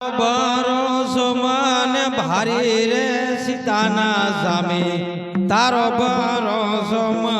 বারো সমান ভারী রে সীতানা স্বামী। তার বারো সমান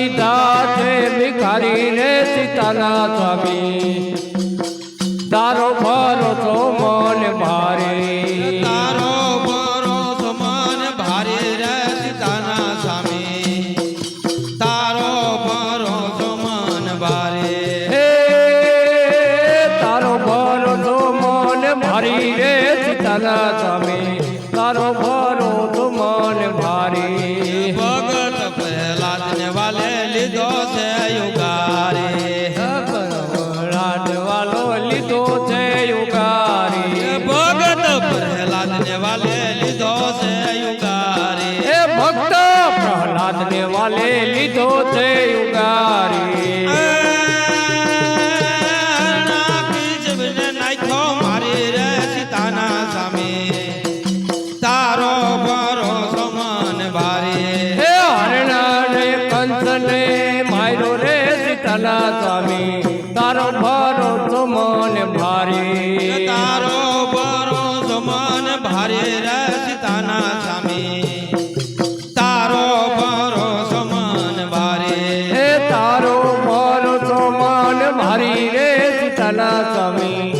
દીધા છે ભિખારીને સીતાના સ્વામી. તારો ભરોસો મન ભારે. તારો ભરોસો મન ભારે રે સીતાના સ્વામી. તારો ભરોસો મન ભારે. હે તારો ભરોસો મન ભારી રે સીતાના સ્વામી. પ્રહલાદ ને વાલે લીધો છે યુગારી. એ ભક્ત પ્રહલાદ ને વાલે લીધો છે યુગારી. નાખ્યો મારી રે મારે રસતાના સામે. તારો મારો સમાન મારે તારો મારો સમાન મારી રે સીતાના સામે.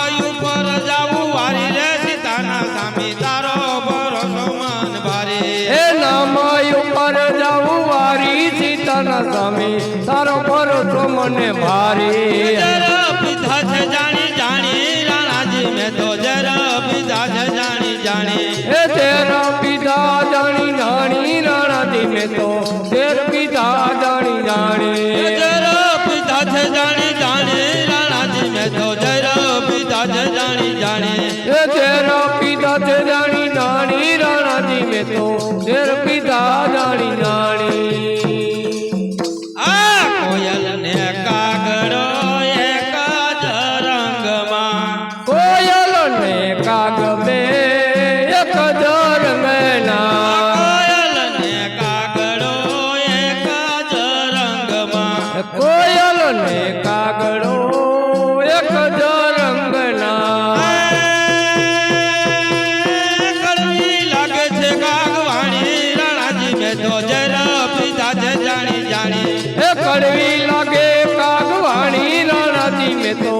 મને મારી જરા પીધા છે જાણી જાણી રાણાજી મેં તો જરા પીધા છે જાણી જાણી એ તેરા પિતા જાણી જાણી. રાણાજી મેં તો તેર પિતા જાણી જાણી જરા પીધા છે જાણી જાણી રાણાજી મેં તો જરા પીધા છે જાણી જાણી. એ તેરા પિતા છે જાણી જાણી રાણાજી મેં તો તેર ને કાગડો એક જ રંગના. કડવી લાગે છે કાગવાણી રાણાજી મેં તો જરા પીધા છે જાણી જાણી એ કડવી લાગે કાગવાણી રાણાજી મેં તો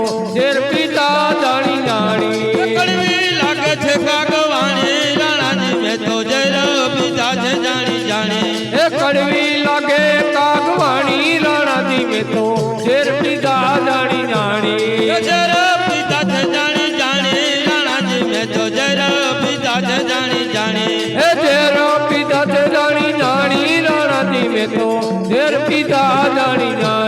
તો શેર પિતા જાણી જાણી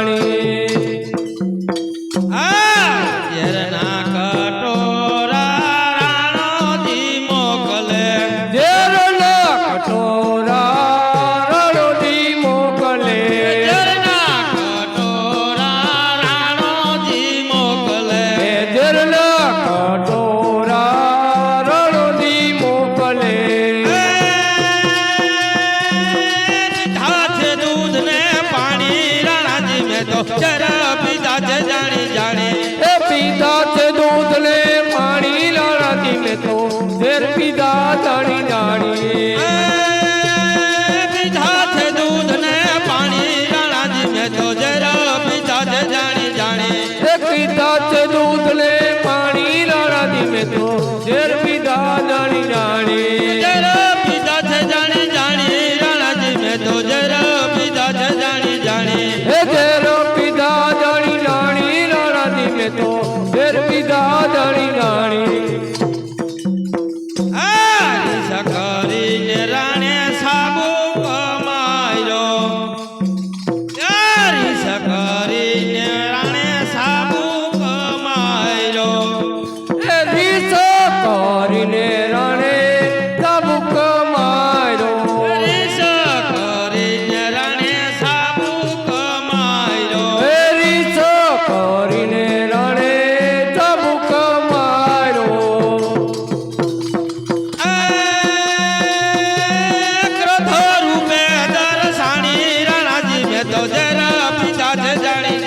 તો જરા પીધા છે જાણી જાણી. એ પીધા છે દૂધ ને પાણી લાણાથી મેં તો ઝેર પીધા જાણી જાણી પીધા છે દૂધ ને પાણી રાણાજી મેં તો જરા પીધા છે જાણી જાણી. એ પીધા છે દૂધ ને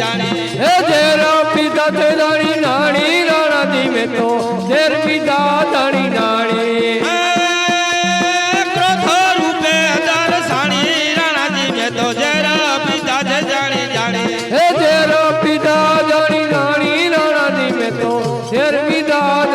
જાણી. હે જેરો પિતા તે જાણી નાણી રાણાજી મેં તો ઝેર પીધા જાણી નાણી. ક્રોધ રૂપે દર્શાણી રાણાજી મેં તો જરા પીધા છે જાણી જાણી. હે જેરો પિતા જાણી નાણી રાણાજી મેં તો ઝેર પીધા